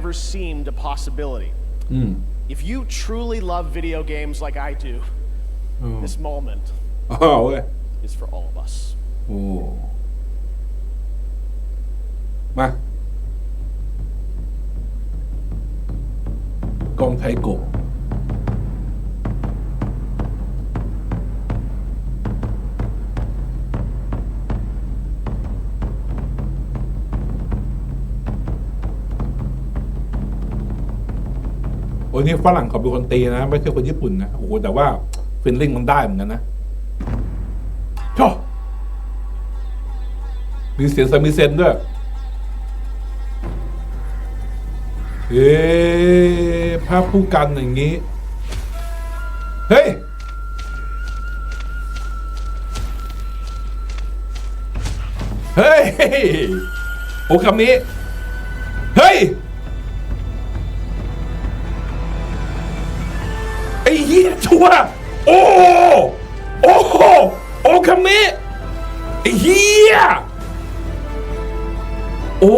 never seemed a possibility. Mm. If you truly love video games like I do, oh. this moment oh, eh. is for all of us. Oh. Ma. Con thấy Go. โอ้ยนี่ฝรั่งเขาเป็นคนตีนะ ไม่ใช่คนญี่ปุ่นนะโอ้โหแต่ว่าฟิลลิ่งมันได้เหมือนกันนะชอมีเสียงสามีเซนด้วยเอ๊ภาพผู้กันอย่างนี้ เฮ้ย เฮ้ย โอ้คำนี้ เฮ้ยี้ยชัวโอ้โหโอ้โหโอคำนี้ไอ้เฮียโอ้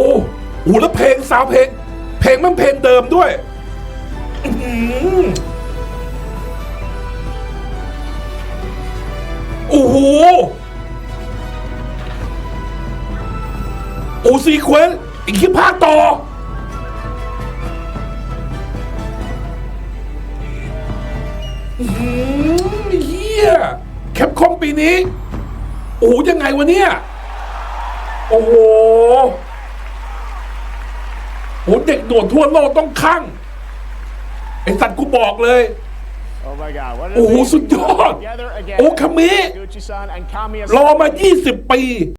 โหแล้วเพลงสาวเพลง เพลงมันเพลงเดิมด้วยโอ้โหโอ้ซีเควนต์อีกคิดภาคต่อ อื้อหือเฮียแคปคอมปีนี้ โอ้โหยังไงวะเนี่ย โอ้โหโหเด็กโดดทั่วโลกต้องข้างไอสัตว์กูบอกเลย Oh my god, what an โอ้โห amazing สุดยอด together again. โอ้คามิ Gucci-san and Kamiya รอมา 20 ปี